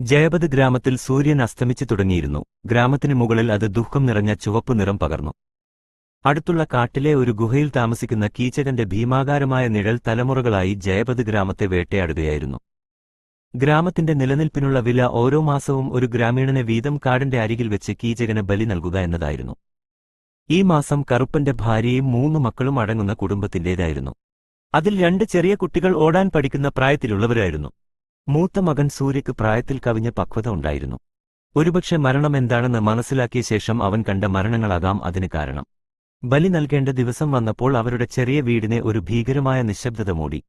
ജയപത് ഗ്രാമത്തിൽ സൂര്യൻ അസ്തമിച്ചു തുടങ്ങിയിരുന്നു. ഗ്രാമത്തിന് മുകളിൽ അത് ദുഃഖം നിറഞ്ഞ ചുവപ്പ് നിറം പകർന്നു. അടുത്തുള്ള കാട്ടിലെ ഒരു ഗുഹയിൽ താമസിക്കുന്ന കീചകന്റെ ഭീമാകാരമായ നിഴൽ തലമുറകളായി ജയപദ് ഗ്രാമത്തെ വേട്ടയാടുകയായിരുന്നു. ഗ്രാമത്തിന്റെ നിലനിൽപ്പിനുള്ള വില ഓരോ മാസവും ഒരു ഗ്രാമീണനെ വീതം കാടിന്റെ അരികിൽ വെച്ച് കീചകന് ബലി നൽകുക എന്നതായിരുന്നു. ഈ മാസം കറുപ്പന്റെ ഭാര്യയും മൂന്ന് മക്കളും അടങ്ങുന്ന കുടുംബത്തിന്റേതായിരുന്നു. അതിൽ രണ്ട് ചെറിയ കുട്ടികൾ ഓടാൻ പഠിക്കുന്ന പ്രായത്തിലുള്ളവരായിരുന്നു. മൂത്ത മകൻ സൂര്യക്ക് പ്രായത്തിൽ കവിഞ്ഞ പക്വത ഉണ്ടായിരുന്നു. ഒരുപക്ഷെ മരണം എന്താണെന്ന് മനസ്സിലാക്കിയ ശേഷം അവൻ കണ്ട മരണങ്ങളാകാം അതിന് കാരണം. ബലി നൽകേണ്ട ദിവസം വന്നപ്പോൾ അവരുടെ ചെറിയ വീടിനെ ഒരു ഭീകരമായ നിശബ്ദത മൂടി.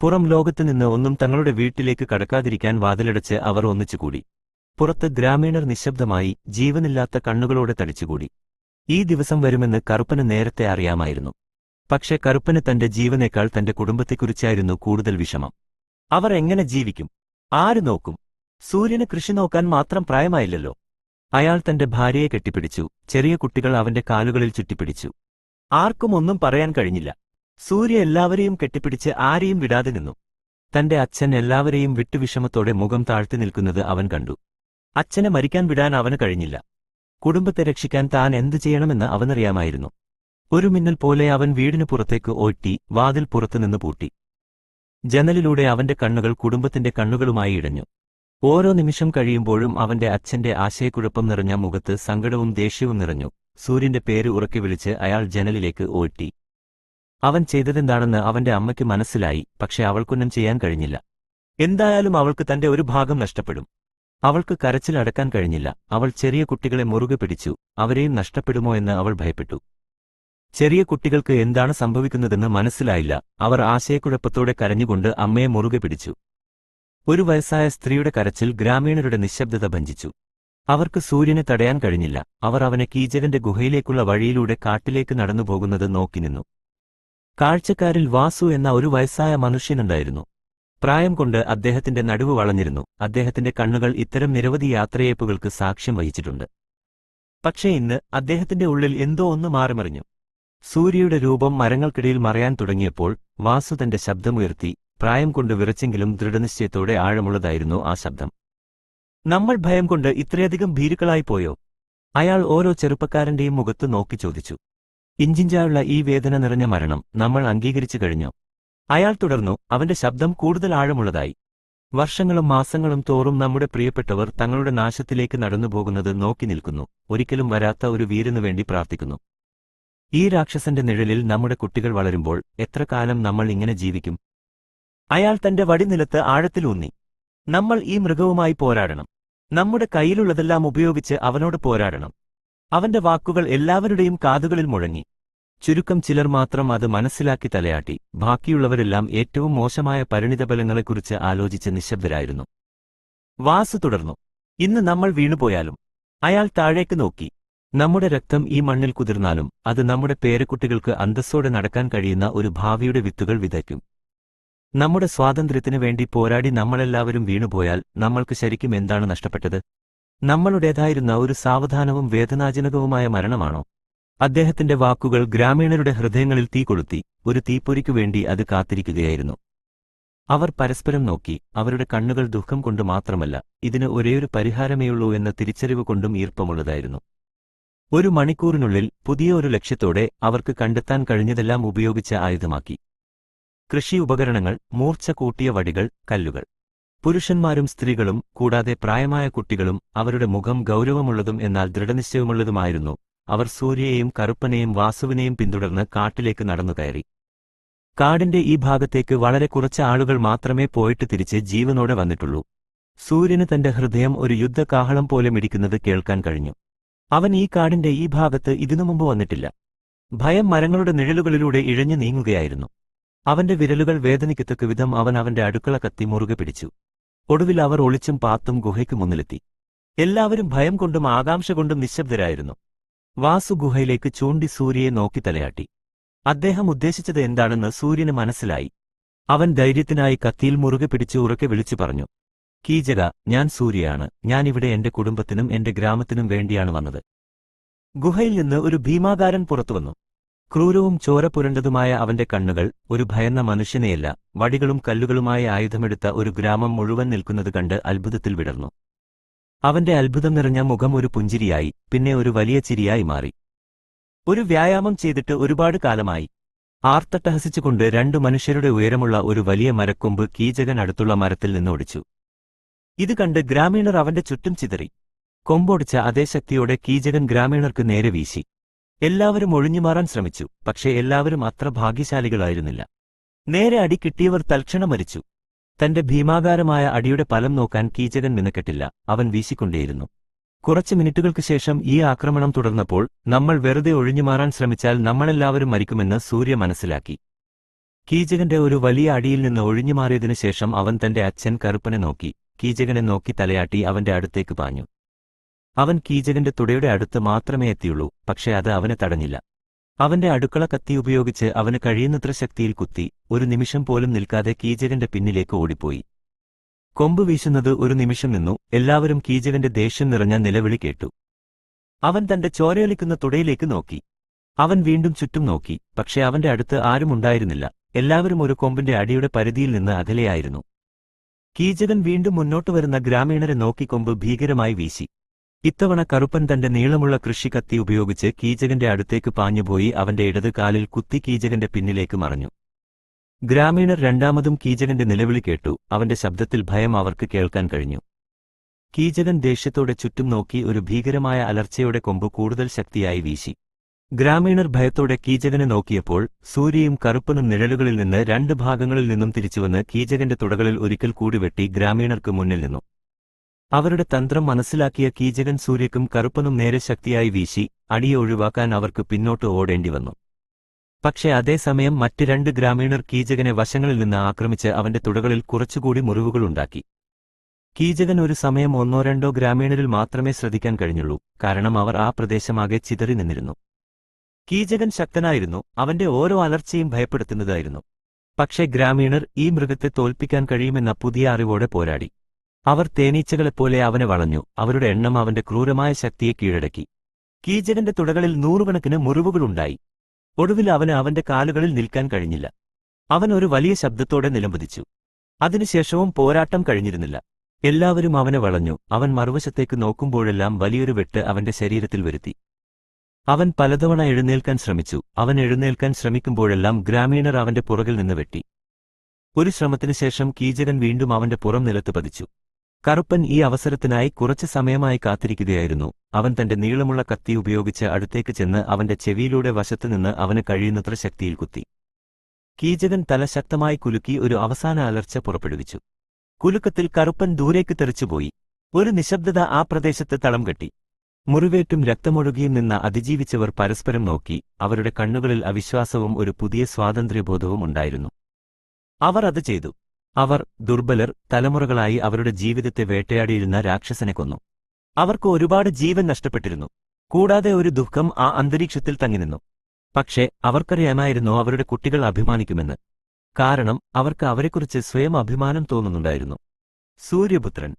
പുറം ലോകത്തുനിന്ന് ഒന്നും തങ്ങളുടെ വീട്ടിലേക്ക് കടക്കാതിരിക്കാൻ വാതിലടച്ച് അവർ ഒന്നിച്ചുകൂടി പുറത്ത് ഗ്രാമീണർ നിശബ്ദമായി ജീവനില്ലാത്ത കണ്ണുകളോടെ തടിച്ചുകൂടി. ഈ ദിവസം വരുമെന്ന് കറുപ്പന് നേരത്തെ അറിയാമായിരുന്നു. പക്ഷെ കറുപ്പന് തന്റെ ജീവനേക്കാൾ തന്റെ കുടുംബത്തെക്കുറിച്ചായിരുന്നു കൂടുതൽ വിഷമം. അവർ എങ്ങനെ ജീവിക്കും? ആര് നോക്കും? സൂര്യന് കൃഷി നോക്കാൻ മാത്രം പ്രായമായില്ലല്ലോ. അയാൾ തന്റെ ഭാര്യയെ കെട്ടിപ്പിടിച്ചു. ചെറിയ കുട്ടികൾ അവന്റെ കാലുകളിൽ ചുറ്റിപ്പിടിച്ചു. ആർക്കും ഒന്നും പറയാൻ കഴിഞ്ഞില്ല. സൂര്യ എല്ലാവരെയും കെട്ടിപ്പിടിച്ച് ആരെയും വിടാതെ നിന്നു. തന്റെ അച്ഛൻ എല്ലാവരെയും വിട്ടുവിഷമത്തോടെ മുഖം താഴ്ത്തി നിൽക്കുന്നത് അവൻ കണ്ടു. അച്ഛനെ മരിക്കാൻ വിടാൻ അവന് കഴിഞ്ഞില്ല. കുടുംബത്തെ രക്ഷിക്കാൻ താൻ എന്തു ചെയ്യണമെന്ന് അവനറിയാമായിരുന്നു. ഒരു മിന്നൽ പോലെ അവൻ വീടിനു പുറത്തേക്ക് ഓറ്റി വാതിൽ പുറത്തുനിന്ന് പൂട്ടി. ജനലിലൂടെ അവന്റെ കണ്ണുകൾ കുടുംബത്തിന്റെ കണ്ണുകളുമായി ഇടഞ്ഞു. ഓരോ നിമിഷം കഴിയുമ്പോഴും അവന്റെ അച്ഛന്റെ ആശയക്കുഴപ്പം നിറഞ്ഞ മുഖത്ത് സങ്കടവും ദേഷ്യവും നിറഞ്ഞു. സൂര്യന്റെ പേര് ഉറക്കി വിളിച്ച് അയാൾ ജനലിലേക്ക് ഓറ്റി അവൻ ചെയ്തതെന്താണെന്ന് അവന്റെ അമ്മയ്ക്ക് മനസ്സിലായി പക്ഷെ അവൾക്കൊന്നും ചെയ്യാൻ കഴിഞ്ഞില്ല. എന്തായാലും അവൾക്ക് തന്റെ ഒരു ഭാഗം നഷ്ടപ്പെടും. അവൾക്ക് കരച്ചിലടക്കാൻ കഴിഞ്ഞില്ല. അവൾ ചെറിയ കുട്ടികളെ മുറുകെ പിടിച്ചു. അവരെയും നഷ്ടപ്പെടുമോ എന്ന് അവൾ ഭയപ്പെട്ടു. ചെറിയ കുട്ടികൾക്ക് എന്താണ് സംഭവിക്കുന്നതെന്ന് മനസ്സിലായില്ല. അവർ ആശയക്കുഴപ്പത്തോടെ കരഞ്ഞുകൊണ്ട് അമ്മയെ മുറുകെ പിടിച്ചു. ഒരു വയസ്സായ സ്ത്രീയുടെ കരച്ചിൽ ഗ്രാമീണരുടെ നിശബ്ദത ഭഞ്ചിച്ചു അവർക്ക് സൂര്യനെ തടയാൻ കഴിഞ്ഞില്ല. അവർ അവനെ കീചകന്റെ ഗുഹയിലേക്കുള്ള വഴിയിലൂടെ കാട്ടിലേക്ക് നടന്നുപോകുന്നത് നോക്കി നിന്നു. കാഴ്ചക്കാരിൽ വാസു എന്ന ഒരു വയസ്സായ മനുഷ്യനുണ്ടായിരുന്നു. പ്രായം കൊണ്ട് അദ്ദേഹത്തിന്റെ നടുവ് വളഞ്ഞിരുന്നു. അദ്ദേഹത്തിന്റെ കണ്ണുകൾ ഇത്തരം നിരവധി യാത്രയേപ്പുകൾക്ക് സാക്ഷ്യം വഹിച്ചിട്ടുണ്ട്. പക്ഷേ ഇന്ന് അദ്ദേഹത്തിന്റെ ഉള്ളിൽ എന്തോ ഒന്ന് മാറിമറിഞ്ഞു. സൂര്യയുടെ രൂപം മരങ്ങൾക്കിടയിൽ മറയാൻ തുടങ്ങിയപ്പോൾ വാസു തന്റെ ശബ്ദമുയർത്തി പ്രായം കൊണ്ട് വിറച്ചെങ്കിലും ദൃഢനിശ്ചയത്തോടെ ആഴമുള്ളതായിരുന്നു ആ ശബ്ദം. നമ്മൾ ഭയം കൊണ്ട് ഇത്രയധികം ഭീരുക്കളായിപ്പോയോ അയാൾ ഓരോ ചെറുപ്പക്കാരന്റെയും മുഖത്ത് നോക്കി ചോദിച്ചു. ഇഞ്ചിഞ്ചായുള്ള ഈ വേദന നിറഞ്ഞ മരണം നമ്മൾ അംഗീകരിച്ചു കഴിഞ്ഞോ. അയാൾ തുടർന്നു അവന്റെ ശബ്ദം കൂടുതൽ ആഴമുള്ളതായി. വർഷങ്ങളും മാസങ്ങളും തോറും നമ്മുടെ പ്രിയപ്പെട്ടവർ തങ്ങളുടെ നാശത്തിലേക്ക് നടന്നുപോകുന്നത് നോക്കി നിൽക്കുന്നു. ഒരിക്കലും വരാത്ത ഒരു വീരനു വേണ്ടി പ്രാർത്ഥിക്കുന്നു. ഈ രാക്ഷസന്റെ നിഴലിൽ നമ്മുടെ കുട്ടികൾ വളരുമ്പോൾ എത്ര കാലം നമ്മൾ ഇങ്ങനെ ജീവിക്കും? അയാൾ തന്റെ വടിനിലത്ത് ആഴത്തിലൂന്നി നമ്മൾ ഈ മൃഗവുമായി പോരാടണം. നമ്മുടെ കയ്യിലുള്ളതെല്ലാം ഉപയോഗിച്ച് അവനോട് പോരാടണം. അവന്റെ വാക്കുകൾ എല്ലാവരുടെയും കാതുകളിൽ മുഴങ്ങി. ചുരുക്കം ചിലർ മാത്രം അത് മനസ്സിലാക്കി തലയാട്ടി. ബാക്കിയുള്ളവരെല്ലാം ഏറ്റവും മോശമായ പരിണിതഫലങ്ങളെക്കുറിച്ച് ആലോചിച്ച് നിശബ്ദരായിരുന്നു. വാസു തുടർന്നു. ഇന്ന് നമ്മൾ വീണുപോയാലും അയാൾ താഴേക്ക് നോക്കി. നമ്മുടെ രക്തം ഈ മണ്ണിൽ കുതിർന്നാലും അത് നമ്മുടെ പേരക്കുട്ടികൾക്ക് അന്തസ്സോടെ നടക്കാൻ കഴിയുന്ന ഒരു ഭാവിയുടെ വിത്തുകൾ വിതയ്ക്കും. നമ്മുടെ സ്വാതന്ത്ര്യത്തിനു വേണ്ടി പോരാടി നമ്മളെല്ലാവരും വീണുപോയാൽ നമ്മൾക്ക് ശരിക്കും എന്താണ് നഷ്ടപ്പെട്ടത്? നമ്മളുടേതായിരുന്ന ഒരു സാവധാനവും വേദനാജനകവുമായ മരണമാണോ? അദ്ദേഹത്തിന്റെ വാക്കുകൾ ഗ്രാമീണരുടെ ഹൃദയങ്ങളിൽ തീ കൊളുത്തി ഒരു തീപ്പൊരിക്കു വേണ്ടി അത് കാത്തിരിക്കുകയായിരുന്നു. അവർ പരസ്പരം നോക്കി അവരുടെ കണ്ണുകൾ ദുഃഖം കൊണ്ട് മാത്രമല്ല ഇതിന് ഒരേയൊരു പരിഹാരമേയുള്ളൂ എന്ന തിരിച്ചറിവ് കൊണ്ടും ഈർപ്പമുള്ളതായിരുന്നു. ഒരു മണിക്കൂറിനുള്ളിൽ പുതിയ ഒരു ലക്ഷ്യത്തോടെ അവർക്ക് കണ്ടെത്താൻ കഴിഞ്ഞതെല്ലാം ഉപയോഗിച്ച ആയുധമാക്കി. കൃഷി ഉപകരണങ്ങൾ മൂർച്ച കൂട്ടിയ വടികൾ കല്ലുകൾ. പുരുഷന്മാരും സ്ത്രീകളും കൂടാതെ പ്രായമായ കുട്ടികളും അവരുടെ മുഖം ഗൗരവമുള്ളതും എന്നാൽ ദൃഢനിശ്ചയമുള്ളതുമായിരുന്നു. അവർ സൂര്യയെയും കറുപ്പനെയും വാസുവിനെയും പിന്തുടർന്ന് കാട്ടിലേക്ക് നടന്നു കയറി. കാടിന്റെ ഈ ഭാഗത്തേക്ക് വളരെ കുറച്ച് ആളുകൾ മാത്രമേ പോയിട്ട് തിരിച്ച് ജീവനോടെ വന്നിട്ടുള്ളൂ. സൂര്യന് തന്റെ ഹൃദയം ഒരു യുദ്ധകാഹളം പോലെ മിടിക്കുന്നത് കേൾക്കാൻ കഴിഞ്ഞു. അവൻ ഈ കാടിന്റെ ഈ ഭാഗത്ത് ഇതിനു മുമ്പ് വന്നിട്ടില്ല. ഭയം മരങ്ങളുടെ നിഴലുകളിലൂടെ ഇഴഞ്ഞു നീങ്ങുകയായിരുന്നു. അവന്റെ വിരലുകൾ വേദനിക്കത്തക്ക വിധം അവൻ അവന്റെ അടുക്കള കത്തി മുറുകെ പിടിച്ചു. ഒടുവിൽ അവർ ഒളിച്ചും പാത്തും ഗുഹയ്ക്ക് മുന്നിലെത്തി. എല്ലാവരും ഭയം കൊണ്ടും ആകാംക്ഷ കൊണ്ടും നിശബ്ദരായിരുന്നു. വാസു ഗുഹയിലേക്ക് ചൂണ്ടി സൂര്യയെ നോക്കി തലയാട്ടി. അദ്ദേഹം ഉദ്ദേശിച്ചത് എന്താണെന്ന് സൂര്യന് മനസ്സിലായി. അവൻ ധൈര്യത്തിനായി കത്തിയിൽ മുറുകെ പിടിച്ച് ഉറക്കെ വിളിച്ചു പറഞ്ഞു. കീചക ഞാൻ സൂര്യയാണ്. ഞാനിവിടെ എന്റെ കുടുംബത്തിനും എന്റെ ഗ്രാമത്തിനും വേണ്ടിയാണ് വന്നത്. ഗുഹയിൽ നിന്ന് ഒരു ഭീമാകാരൻ പുറത്തുവന്നു. ക്രൂരവും ചോരപുരണ്ടതുമായ അവന്റെ കണ്ണുകൾ ഒരു ഭയന്ന മനുഷ്യനെയല്ല വടികളും കല്ലുകളുമായ ആയുധമെടുത്ത ഒരു ഗ്രാമം മുഴുവൻ നിൽക്കുന്നത് കണ്ട് അത്ഭുതത്തിൽ വിടർന്നു. അവന്റെ അത്ഭുതം നിറഞ്ഞ മുഖം ഒരു പുഞ്ചിരിയായി പിന്നെ ഒരു വലിയ ചിരിയായി മാറി. ഒരു വ്യായാമം ചെയ്തിട്ട് ഒരുപാട് കാലമായി. ആർത്തട്ടഹസിച്ചുകൊണ്ട് രണ്ടു മനുഷ്യരുടെ ഉയരമുള്ള ഒരു വലിയ മരക്കൊമ്പ് കീചകൻ അടുത്തുള്ള മരത്തിൽ നിന്ന് ഒടിച്ചു. ഇത് കണ്ട് ഗ്രാമീണർ അവന്റെ ചുറ്റും ചിതറി. കൊമ്പൊടിച്ച അതേ ശക്തിയോടെ കീചകൻ ഗ്രാമീണർക്ക് നേരെ വീശി. എല്ലാവരും ഒഴിഞ്ഞുമാറാൻ ശ്രമിച്ചു പക്ഷേ എല്ലാവരും അത്ര ഭാഗ്യശാലികളായിരുന്നില്ല. നേരെ അടി കിട്ടിയവർ തൽക്ഷണം മരിച്ചു. തന്റെ ഭീമാകാരമായ അടിയുടെ ഫലം നോക്കാൻ കീചകൻ മിനക്കെട്ടില്ല അവൻ വീശിക്കൊണ്ടേയിരുന്നു. കുറച്ച് മിനിറ്റുകൾക്ക് ശേഷം ഈ ആക്രമണം തുടർന്നപ്പോൾ നമ്മൾ വെറുതെ ഒഴിഞ്ഞുമാറാൻ ശ്രമിച്ചാൽ നമ്മളെല്ലാവരും മരിക്കുമെന്ന് സൂര്യ മനസ്സിലാക്കി. കീചകന്റെ ഒരു വലിയ അടിയിൽ നിന്ന് ഒഴിഞ്ഞുമാറിയതിനു ശേഷം അവൻ തന്റെ അച്ഛൻ കറുപ്പനെ നോക്കി. കീചകനെ നോക്കി തലയാട്ടി അവന്റെ അടുത്തേക്ക് പാഞ്ഞു. അവൻ കീചകന്റെ തുടയുടെ അടുത്ത് മാത്രമേ എത്തിയുള്ളൂ പക്ഷേ അത് അവനെ തടഞ്ഞില്ല. അവന്റെ അടുക്കള കത്തി ഉപയോഗിച്ച് അവന് കഴിയുന്നത്ര ശക്തിയിൽ കുത്തി ഒരു നിമിഷം പോലും നിൽക്കാതെ കീചകന്റെ പിന്നിലേക്ക് ഓടിപ്പോയി. കൊമ്പ് വീശുന്നത് ഒരു നിമിഷം നിന്നു എല്ലാവരും കീചകന്റെ ദേഷ്യം നിറഞ്ഞ നിലവിളി കേട്ടു. അവൻ തന്റെ ചോരയൊലിക്കുന്ന തുടയിലേക്ക് നോക്കി. അവൻ വീണ്ടും ചുറ്റും നോക്കി പക്ഷേ അവന്റെ അടുത്ത് ആരുമുണ്ടായിരുന്നില്ല. എല്ലാവരും ഒരു കൊമ്പിന്റെ അടിയുടെ പരിധിയിൽ നിന്ന് അകലെയായിരുന്നു. കീചകൻ വീണ്ടും മുന്നോട്ട് വരുന്ന ഗ്രാമീണരെ നോക്കിക്കൊമ്പ് ഭീകരമായി വീശി. ഇത്തവണ കറുപ്പൻ തന്റെ നീളമുള്ള കൃഷി കത്തി ഉപയോഗിച്ച് കീചകന്റെ അടുത്തേക്ക് പാഞ്ഞുപോയി അവന്റെ ഇടത് കാലിൽ കുത്തി കീചകന്റെ പിന്നിലേക്ക് മറഞ്ഞു. ഗ്രാമീണർ രണ്ടാമതും കീചകന്റെ നിലവിളി കേട്ടു അവന്റെ ശബ്ദത്തിൽ ഭയം അവർക്ക് കേൾക്കാൻ കഴിഞ്ഞു. കീചകൻ ദേഷ്യത്തോടെ ചുറ്റും നോക്കി ഒരു ഭീകരമായ അലർച്ചയുടെ കൊമ്പ് കൂടുതൽ ശക്തിയായി വീശി. ഗ്രാമീണർ ഭയത്തോടെ കീചകനെ നോക്കിയപ്പോൾ സൂര്യയും കറുപ്പനും നിഴലുകളിൽ നിന്ന് രണ്ട് ഭാഗങ്ങളിൽ നിന്നും തിരിച്ചുവന്ന് കീചകന്റെ തുടകളിൽ ഒരിക്കൽ കൂടി വെട്ടി ഗ്രാമീണർക്ക് മുന്നിൽ നിന്നു. അവരുടെ തന്ത്രം മനസ്സിലാക്കിയ കീചകൻ സൂര്യക്കും കറുപ്പനും നേരെ ശക്തിയായി വീശി അടിയെ ഒഴിവാക്കാൻ അവർക്ക് പിന്നോട്ട് ഓടേണ്ടി വന്നു. പക്ഷേ അതേസമയം മറ്റ് രണ്ട് ഗ്രാമീണർ കീചകനെ വശങ്ങളിൽ നിന്ന് ആക്രമിച്ച് അവന്റെ തുടകളിൽ കുറച്ചുകൂടി മുറിവുകളുണ്ടാക്കി കീചകൻ ഒരു സമയം ഒന്നോ രണ്ടോ ഗ്രാമീണരിൽ മാത്രമേ ശ്രദ്ധിക്കാൻ കഴിഞ്ഞുള്ളൂ കാരണം അവർ ആ പ്രദേശമാകെ ചിതറി നിന്നിരുന്നു. കീചകൻ ശക്തനായിരുന്നു. അവന്റെ ഓരോ അലർച്ചയും ഭയപ്പെടുത്തുന്നതായിരുന്നു. പക്ഷെ ഗ്രാമീണർ ഈ മൃഗത്തെ തോൽപ്പിക്കാൻ കഴിയുമെന്ന പുതിയ അറിവോടെ പോരാടി. അവർ തേനീച്ചകളെപ്പോലെ അവനെ വളഞ്ഞു. അവരുടെ എണ്ണം അവന്റെ ക്രൂരമായ ശക്തിയെ കീഴടക്കി. കീചകന്റെ തുടകളിൽ നൂറുകണക്കിന് മുറിവുകളുണ്ടായി. ഒടുവിൽ അവന് അവന്റെ കാലുകളിൽ നിൽക്കാൻ കഴിഞ്ഞില്ല. അവൻ ഒരു വലിയ ശബ്ദത്തോടെ നിലംപതിച്ചു. അതിനുശേഷവും പോരാട്ടം കഴിഞ്ഞിരുന്നില്ല. എല്ലാവരും അവനെ വളഞ്ഞു. അവൻ മറുവശത്തേക്ക് നോക്കുമ്പോഴെല്ലാം വലിയൊരു വെട്ട് അവന്റെ ശരീരത്തിൽ വരുത്തി. അവൻ പലതവണ എഴുന്നേൽക്കാൻ ശ്രമിച്ചു. അവൻ എഴുന്നേൽക്കാൻ ശ്രമിക്കുമ്പോഴെല്ലാം ഗ്രാമീണർ അവന്റെ പുറകിൽ നിന്ന് വെട്ടി. ഒരു ശ്രമത്തിനു ശേഷം കീചകൻ വീണ്ടും അവന്റെ പുറം നിലത്ത് പതിച്ചു. കറുപ്പൻ ഈ അവസരത്തിനായി കുറച്ചു സമയമായി കാത്തിരിക്കുകയായിരുന്നു. അവൻ തന്റെ നീളമുള്ള കത്തി ഉപയോഗിച്ച് അടുത്തേക്ക് ചെന്ന് അവന്റെ ചെവിയിലൂടെ വശത്തുനിന്ന് അവന് കഴിയുന്നത്ര ശക്തിയിൽ കുത്തി. കീചകൻ തല ശക്തമായി കുലുക്കി ഒരു അവസാന അലർച്ച പുറപ്പെടുവിച്ചു. കുലുക്കത്തിൽ കറുപ്പൻ ദൂരേക്ക് തെറിച്ചുപോയി. ഒരു നിശബ്ദത ആ പ്രദേശത്ത് തളം കെട്ടി. മുറിവേറ്റും രക്തമൊഴുകിയും നിന്ന അതിജീവിച്ചവർ പരസ്പരം നോക്കി അവരുടെ കണ്ണുകളിൽ അവിശ്വാസവും ഒരു പുതിയ സ്വാതന്ത്ര്യബോധവും ഉണ്ടായിരുന്നു. അവർ അത് ചെയ്തു. അവർ ദുർബലർ തലമുറകളായി അവരുടെ ജീവിതത്തെ വേട്ടയാടിയിരുന്ന രാക്ഷസനെ കൊന്നു. അവർക്ക് ഒരുപാട് ജീവൻ നഷ്ടപ്പെട്ടിരുന്നു. കൂടാതെ ഒരു ദുഃഖം ആ അന്തരീക്ഷത്തിൽ തങ്ങിനിന്നു പക്ഷേ അവർക്കറിയാമായിരുന്നു അവരുടെ കുട്ടികൾ അഭിമാനിക്കുമെന്ന്. കാരണം അവർക്ക് അവരെക്കുറിച്ച് സ്വയം അഭിമാനം തോന്നുന്നുണ്ടായിരുന്നു. സൂര്യപുത്രൻ